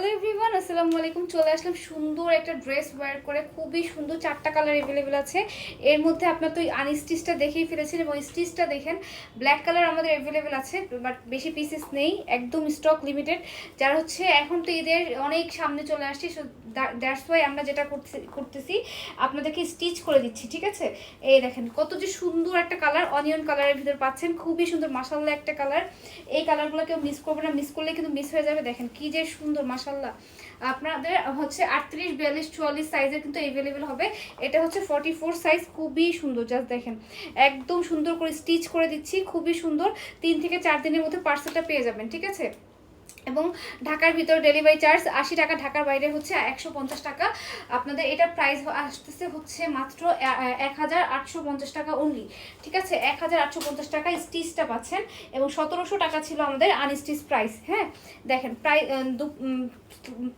Hello everyone আসসালামু আলাইকুম। চলে আসলাম সুন্দর একটা ড্রেস ওয়্যার করে। খুবই সুন্দর চারটা কালার অ্যাভেলেবেল আছে। এর মধ্যে আপনার তো আন স্টিচটা দেখেই ফেলেছেন এবং স্টিচটা দেখেন ব্ল্যাক কালার আমাদের অ্যাভেলেবেল আছে বাট বেশি পিসেস নেই, একদম স্টক লিমিটেড যারা হচ্ছে এখন তো ঈদের অনেক সামনে চলে আসছে দ্যাটস ওয়াই আমরা যেটা করতে করতেছি, আপনাদেরকে স্টিচ করে দিচ্ছি, ঠিক আছে? এই দেখেন, কত যে সুন্দর একটা কালার অনিয়ন কালারের ভিতর পাচ্ছেন, খুবই সুন্দর মাসাল্লাহ একটা কালার এই কালারগুলো কেউ মিস করবে না মিস করলে কিন্তু মিস হয়ে যাবে, দেখেন কি যে সুন্দর মাসাল্লাহ আপনাদের হচ্ছে আটত্রিশ, বিয়াল্লিশ, চুয়াল্লিশ সাইজের কিন্তু অ্যাভেলেবেল হবে। এটা হচ্ছে ফর্টি ফোর সাইজ খুবই সুন্দর জাস্ট দেখেন। একদম সুন্দর করে স্টিচ করে দিচ্ছি, খুবই সুন্দর। তিন থেকে চার দিনের মধ্যে পার্সেলটা পেয়ে যাবেন, ঠিক আছে? এবং ঢাকার ভিতর ডেলিভারি চার্জ আশি টাকা, ঢাকার বাইরে হচ্ছে একশো পঞ্চাশ টাকা। আপনাদের এটা প্রাইস আসতেছে হচ্ছে মাত্র এক হাজার আটশো পঞ্চাশ টাকা অনলি ঠিক আছে? এক হাজার আটশো পঞ্চাশ টাকা স্টিচটা পাচ্ছেন এবং সতেরোশো টাকা ছিল আমাদের আনস্টিচ প্রাইস হ্যাঁ? দেখেন, প্রায়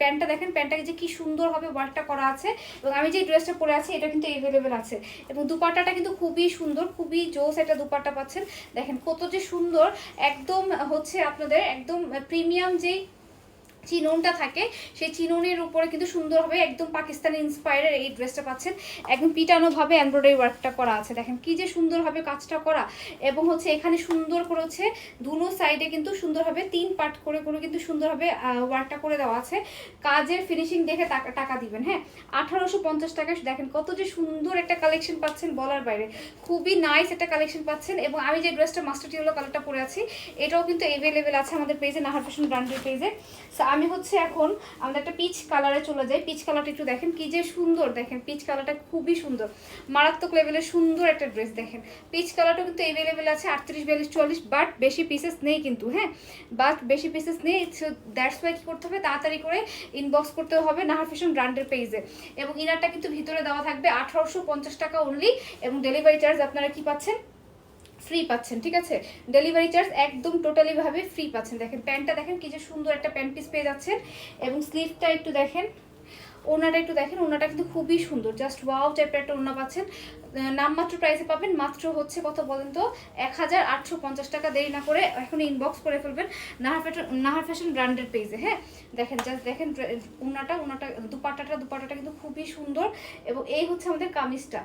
প্যান্টটা দেখেন প্যান্টটাকে যে কি সুন্দরভাবে ওয়ার্কটা করা আছে। এবং আমি যে ড্রেসটা পরে আছি, এটা কিন্তু এভেলেবেল আছে। এবং দুপাট্টাটা কিন্তু খুবই সুন্দর, খুবই জোস একটা দুপাট্টা পাচ্ছেন। দেখেন, কত যে সুন্দর, একদম হচ্ছে আপনাদের একদম প্রিমিয়াম যেই চিননটা থাকে, সেই চিননের উপরে কিন্তু সুন্দরভাবে একদম পাকিস্তানি ইন্সপায়ারের এই ড্রেসটা পাচ্ছেন। একদম পিটানোভাবে এমব্রয়ডারি ওয়ার্কটা করা আছে। দেখেন কি যে সুন্দরভাবে কাজটা করা। এবং হচ্ছে এখানে সুন্দর করে হচ্ছে দুনো সাইডে কিন্তু সুন্দরভাবে তিন পার্ট করে করে কিন্তু সুন্দরভাবে ওয়ার্কটা করে দেওয়া আছে। কাজের ফিনিশিং দেখে টাকা টাকা দিবেন হ্যাঁ? আঠারোশো পঞ্চাশ টাকা দেখেন কত যে সুন্দর একটা কালেকশন পাচ্ছেন বলার বাইরে। খুবই নাইস একটা কালেকশন পাচ্ছেন এবং আমি যে ড্রেসটা মাস্টার টিউলো কালারটা পরে আছি, এটাও কিন্তু অ্যাভেলেবেল আছে আমাদের পেজে নাহার ফ্যাশন ব্র্যান্ডের পেজে আমি হচ্ছে এখন আমাদের একটা পিচ কালারে চলে যাই। পিচ কালারটা একটু দেখেন, কি যে সুন্দর দেখেন। পিচ কালারটা খুবই সুন্দর। মারাত্মক লেভেলের সুন্দর একটা ড্রেস দেখেন। পিচ কালারটা কিন্তু অ্যাভেলেবেল আছে, আটত্রিশ, বিয়াল্লিশ চল্লিশ বাট বেশি পিসেস নেই কিন্তু হ্যাঁ? বাট বেশি পিসেস নেই দ্যাটস ওয়াই কী করতে হবে? তাড়াতাড়ি করে ইনবক্স করতে হবে নাহার ফ্যাশন ব্র্যান্ডের পেজে এবং ইনারটা কিন্তু ভিতরে দেওয়া থাকবে আঠারোশো পঞ্চাশ টাকা অনলি এবং ডেলিভারি চার্জ আপনারা কি পাচ্ছেন? ফ্রি পাচ্ছেন, ঠিক আছে? ডেলিভারি চার্জ একদম টোটালি ভাবে ফ্রি পাচ্ছেন। দেখেন, প্যান্টটা দেখেন, কি যে সুন্দর একটা প্যান্ট পিস পেয়ে যাচ্ছেন। এবং স্লিভটা একটু দেখেন ওনাটা একটু দেখেন ওনাটা কিন্তু খুবই সুন্দর। জাস্ট ওয়াও টাইপের একটা ওনা পাচ্ছেন। নামমাত্র প্রাইসে পাবেন, মাত্র হচ্ছে কত বলেন তো? এক হাজার আটশো পঞ্চাশ টাকা, দেরি না করে এখন ইনবক্স করে ফেলবেন নাহার ফ্যাশন নাহার ফ্যাশন ব্র্যান্ডের পেজে হ্যাঁ? দেখেন জাস্ট দেখেন ওনাটা ওনাটা দুপাটাটা দুপাটাটা কিন্তু খুবই সুন্দর। এবং এই হচ্ছে আমাদের কামিজটা।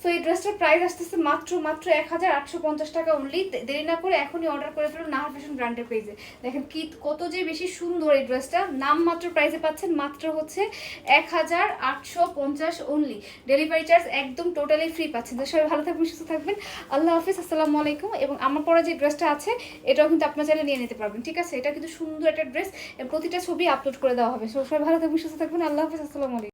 সো এই ড্রেসটার প্রাইস আসতেছে মাত্র মাত্র এক হাজার আটশো পঞ্চাশ টাকা অনলি দেরি না করে এখনই অর্ডার করে ফেলুন নাহার ফ্যাশন ব্র্যান্ডের পেজে দেখেন কি, কত যে বেশি সুন্দর এই ড্রেসটা নাম মাত্র প্রাইসে পাচ্ছেন, মাত্র হচ্ছে এক হাজার আটশো পঞ্চাশ অনলি ডেলিভারি চার্জ একদম টোটালি ফ্রি পাচ্ছেন। তো সবাই ভালো থাকবেন, সুস্থ থাকবেন। আল্লাহ হাফিজ, আসসালামু আলাইকুম। এবং আমার পরে যে ড্রেসটা আছে, এটাও কিন্তু আপনার চাইলে নিয়ে নিতে পারবেন, ঠিক আছে? এটা কিন্তু সুন্দর একটা ড্রেস প্রতিটা ছবি আপলোড করে দেওয়া হবে। সবাই ভালো থাকবেন, সুস্থ থাকবেন। আল্লাহ হাফিজ, আসসালামু আলাইকুম।